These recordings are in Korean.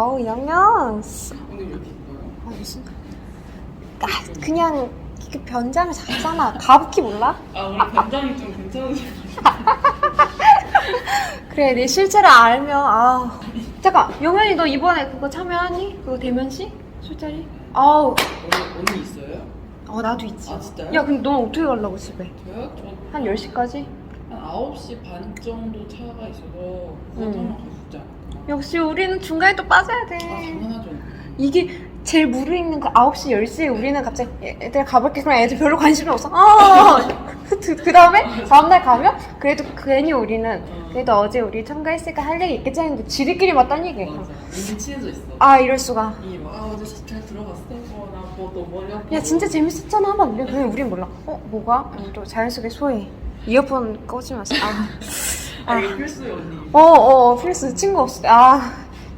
어우 양양. 오늘? 아 무슨? 아 그냥 그 변장을 잘잖아. 가부키 몰라? 아 우리 변장이 좀 괜찮으세요? 그래 내 실제를 알면 아 잠깐 영현이 너 이번에 그거 참여하니? 그거 대면시? 술자리? 아우 오늘 언니 있어요? 어 나도 있지. 아 진짜요? 야 근데 넌 어떻게 가려고 집에? 저요? 한 10시까지? 저한 9시 반 정도 차가 있어서 그거 음. 타면? 역시 우리는 중간에 또 빠져야 돼. 아 당연하죠 이게 제일 무르익는 거 9시, 10시에 우리는 갑자기 애들 가볼게 그럼 애들 별로 관심이 없어. 어! 그, 그 다음에 다음날 가면 그래도 괜히 우리는 그래도 어제 우리 참가했으니까 할 얘기 있겠지 했는데 지들끼리 막 딴 얘기해. 맞아 이미 친해져 있어 아 이럴 수가. 이미 막아 어제 잘 어나뭐너 머리 아파 야 진짜 재밌었잖아 하면 안 돼. 우린 몰라. 어 뭐가? 또 자연스럽게 소해. 이어폰 꺼지면서. 아. 아 이거 필수요 언니 어어 어, 필수 친구 없을 때. 아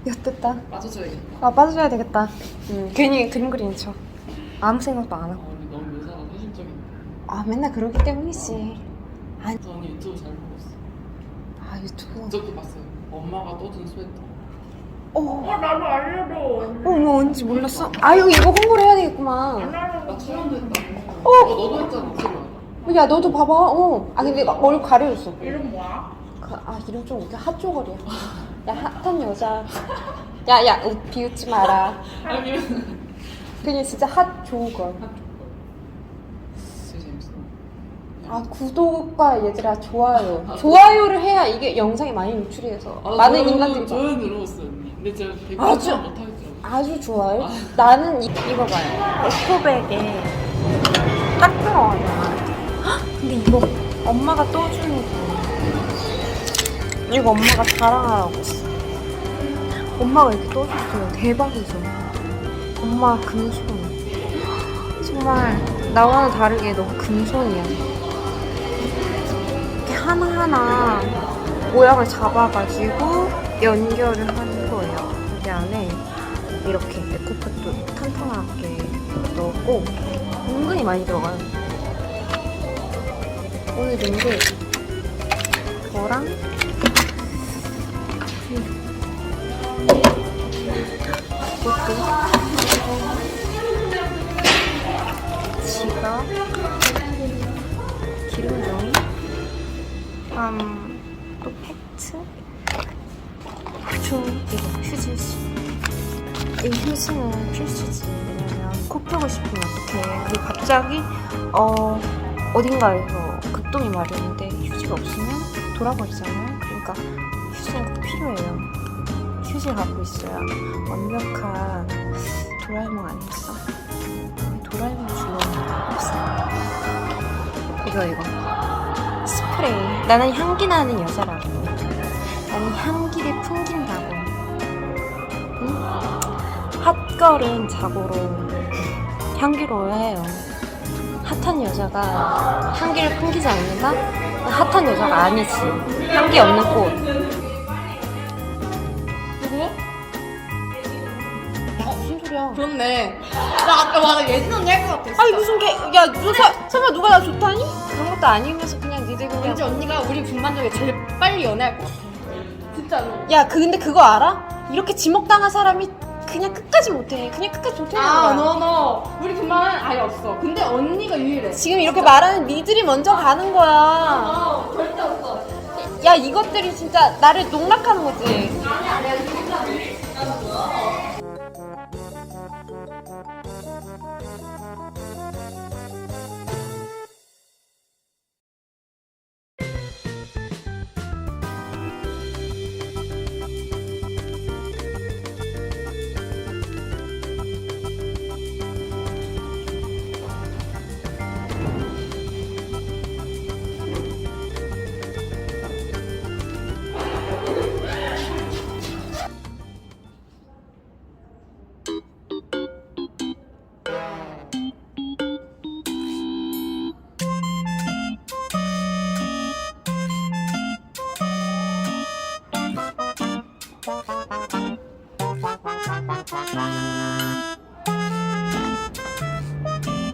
엿됐다. 빠져줘야겠다 아 빠져줘야 되겠다. 음, 괜히 그림 그리는 척. 아무 생각도 안아 하고. 우리 너무 묘사가 사실적인 아 맨날 그러기 때문이지. 아니 저 언니 유튜브 잘 보고 있어 아 유튜브. 어저께 봤어요 엄마가 떠준 스웨터 어. 나도 알려줘. 어, 뭐 언제 몰랐어? 아유 이거 홍보를 해야 되겠구만. 나 출연도 했다고 어. 어 너도 했잖아 야 너도 봐봐. 어. 아 근데 막 얼굴 가려졌어. 이름 뭐야? 그, 아 이름 좀 웃겨. 핫조걸이야. 야 핫한 여자. 야야 비웃지 마라. 아니면 그냥 진짜 핫조걸. 진짜 재밌어 아 구독과 얘들아 좋아요. 좋아요를 해야 이게 영상이 많이 노출이 돼서 아, 많은 저는- 인간들이 봐. 저는 늘어봤어요 언니 근데 제가 댓글 아주- 잘 못하겠더라고요 아주 좋아요. 나는 이, 이거 봐요. 에코백에 딱 들어가요. 헉, 근데 이거 엄마가 떠주는 거. 이거 엄마가 자랑하라고 했어. 엄마가 이렇게 떠줬어요. 대박이죠. 엄마 금손. 정말 나와는 다르게 너무 금손이야. 이렇게 하나하나 모양을 잡아가지고 연결을 하는 거예요. 여기 안에 이렇게 에코팟도 탄탄하게 넣었고 은근히 많이 들어가요. 오늘 랜드 거랑 이것도 지갑 기름종이 음 또 팩트 총 이거 휴지 이 휴지는 필수지. 왜냐면 코 펴고 싶으면 어떡해. 그리고 갑자기, 어, 어딘가에서 급동이 마련인데 휴지가 없으면 돌아버리잖아요. 그러니까 필요해요. 휴지 갖고 있어야 완벽한 도라에몽 아니겠어? 도라에몽 주머니 없어요. 이거, 이거. 스프레이. 나는 향기 나는 여자라고. 나는 향기를 풍긴다고. 핫걸은 자고로 향기로워해요. 핫한 여자가 향기를 풍기지 않는다? 핫한 여자가 아니지. 향기 없는 꽃. 그렇네. 나 아까 맞아 예진 언니 할 것 같아. 아니 무슨 개? 야, 누가 서- 설마 누가 나 좋다니? 그런 것도 아니면서 그냥 니들 그냥. 왠지 언니가 우리 분반적에 제일 빨리 연애할 것 같아. 진짜로. 야, 그 근데 그거 알아? 이렇게 지목당한 사람이 그냥 끝까지 못해. 그냥 끝까지 못해. 아, 너, 너. 우리 분반은 아예 없어. 근데 언니가 유일해. 지금 이렇게 말하는 니들이 먼저 가는 거야. 어, 절대 없어. 야, 이것들이 진짜 나를 농락하는 거지.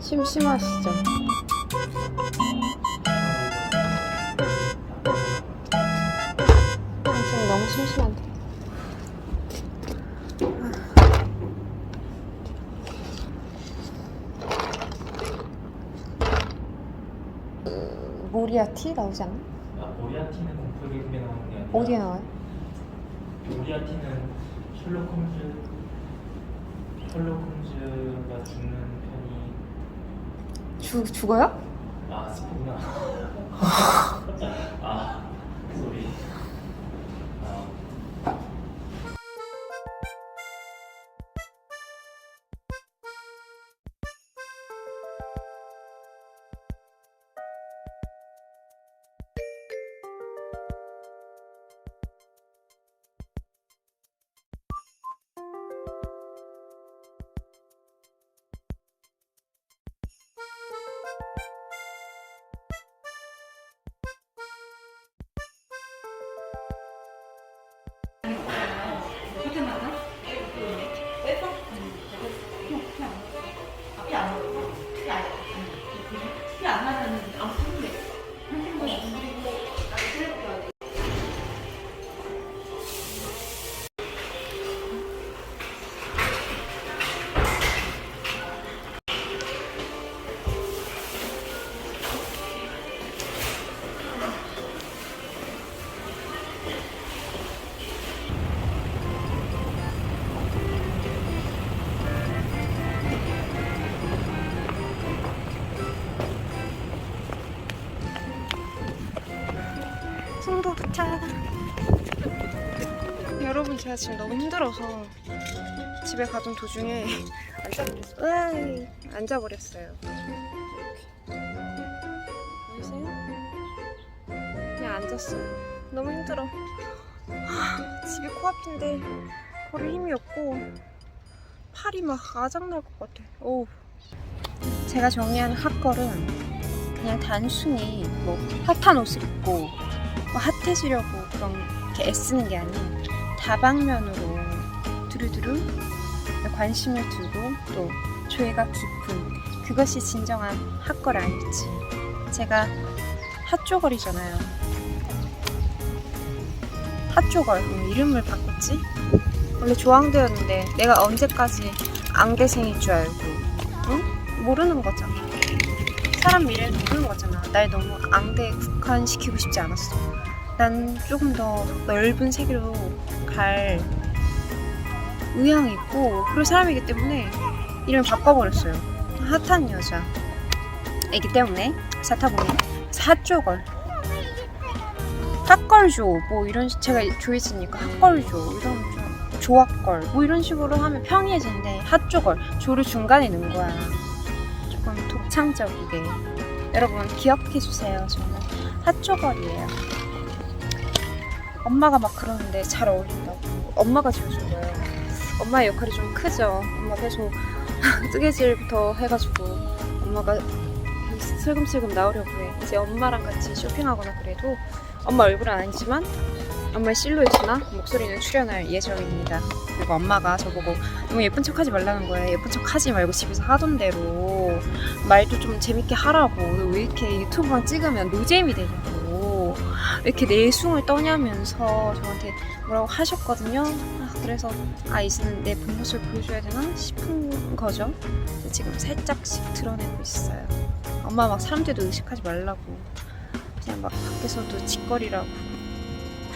심심하시죠? 아, 지금 너무 심심한데. 아. 모리아티 나오지 않나? 아, 모리아티는 공포 게임에 나오는 게 아니라 어디에 나와요? 모리아티는 셜록 홈즈 홈즈가 죽는 편이 죽 죽어요? 아 스포구나 아 소리 제가 지금 너무 힘들어서 집에 가던 도중에 앉아버렸어요. 으아이, 앉아버렸어요. 보이세요? 그냥 앉았어요. 너무 힘들어. 하, 집이 코앞인데 걸을 힘이 없고 팔이 막 아작날 것 같아. 오. 제가 정리하는 핫걸은 그냥 단순히 뭐 핫한 옷을 입고 뭐 핫해지려고 그런 게 애쓰는 게 아닌 다방면으로 두루두루 관심을 두고 또 조예가 깊은 그것이 진정한 핫걸 아닐지. 제가 핫조걸이잖아요. 핫조걸 음, 이름을 바꿨지? 원래 조항대였는데 내가 언제까지 안개생일 줄 알고 응? 모르는 거잖아. 사람 미래를 모르는 거잖아. 날 너무 앙대에 국한시키고 싶지 않았어. 난 조금 더 넓은 세계로 갈 의향이 있고 그럴 사람이기 때문에 이름을 바꿔버렸어요. 핫한 여자. 이기 때문에 사타보니 사조걸. 핫걸조 뭐 이런 식- 제가 조이스니까 핫걸조 이런 좀 조합걸 뭐 이런 식으로 하면 평이해지는데 핫조걸 조를 중간에 넣은 거야. 조금 독창적이게 여러분 기억해 주세요. 저는 핫조걸이에요. 엄마가 막 그러는데 잘 어울린다고. 엄마가 지어준 거예요. 엄마의 역할이 좀 크죠. 엄마 계속 뜨개질부터 해가지고 엄마가 슬금슬금 나오려고 해. 이제 엄마랑 같이 쇼핑하거나 그래도 엄마 얼굴은 아니지만 엄마의 실루엣이나 목소리는 출연할 예정입니다. 그리고 엄마가 저보고 너무 예쁜 척 하지 말라는 거예요 예쁜 척 하지 말고 집에서 하던 대로 말도 좀 재밌게 하라고. 왜 이렇게 유튜브만 찍으면 노잼이 되냐고. 왜 이렇게 내숭을 떠냐면서 저한테 뭐라고 하셨거든요. 아, 그래서 아 이제는 내 본 모습을 보여줘야 되나 싶은 거죠. 지금 살짝씩 드러내고 있어요. 엄마 막 사람들도 의식하지 말라고 그냥 막 밖에서도 짓거리라고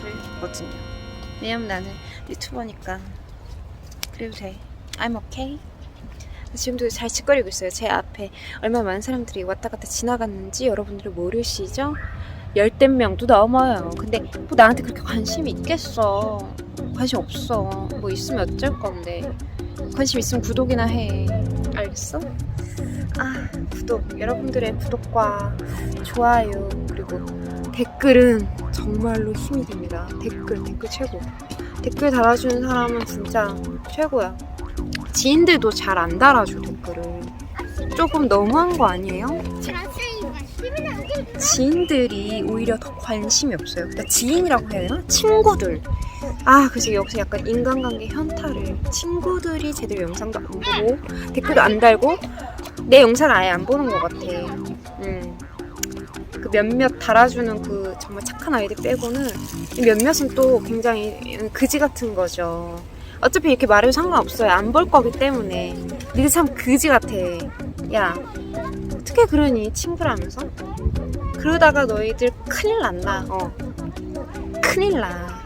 그랬거든요. 왜냐면 나는 유튜버니까 그래도 돼. I'm okay. 지금도 잘 짓거리고 있어요. 제 앞에 얼마나 많은 사람들이 왔다 갔다 지나갔는지 여러분들이 모르시죠? 열댓 명도 넘어요. 근데 뭐 나한테 그렇게 관심이 있겠어. 관심 없어. 뭐 있으면 어쩔 건데. 관심 있으면 구독이나 해. 알겠어? 아, 구독. 여러분들의 구독과 좋아요, 그리고 댓글은 정말로 힘이 됩니다. 댓글, 댓글 최고. 댓글 달아주는 사람은 진짜 최고야. 지인들도 잘 안 달아줘, 댓글을. 조금 너무한 거 아니에요? 지인들이 오히려 더 관심이 없어요. 그러니까 지인이라고 해야 되나? 친구들. 아, 그래서 여기서 약간 인간관계 현타를. 친구들이 제대로 영상도 안 보고, 댓글도 안 달고, 내 영상을 아예 안 보는 것 같아. 음. 그 몇몇 달아주는 그 정말 착한 아이들 빼고는, 이 몇몇은 또 굉장히 그지 같은 거죠. 어차피 이렇게 말해도 상관없어요. 안 볼 거기 때문에. 니들 참 그지 같아. 야 어떻게 그러니 친구라면서? 그러다가 너희들 큰일 난다. 어. 큰일 나.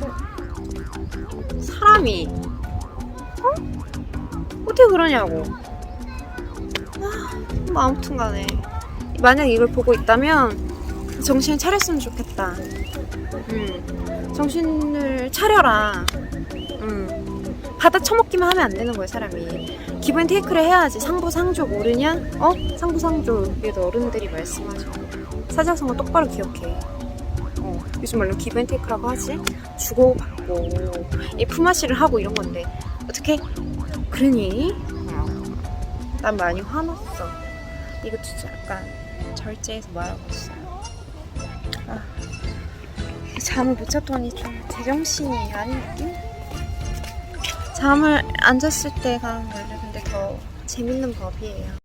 사람이 어? 어떻게 그러냐고. 아, 뭐 아무튼 간에 만약 이걸 보고 있다면 정신을 차렸으면 좋겠다. 음, 정신을 차려라. 음, 받아 처먹기만 하면 안 되는 거예요, 사람이. 기본 테이크를 해야지. 상부상조 모르냐? 어? 상부상조. 이게도 어른들이 말씀하죠. 사자성어 똑바로 기억해. 어, 요즘 말로 기본 테이크라고 하지? 주고받고, 이 품앗이를 하고 이런 건데. 어떻게? 그러니? 어. 난 많이 화났어. 이거 진짜 약간 절제해서 말하고 있어요. 아, 잠을 못 잤더니 좀 제정신이 아닌 느낌? 잠을 안 잤을 때가 근데 더 재밌는 법이에요.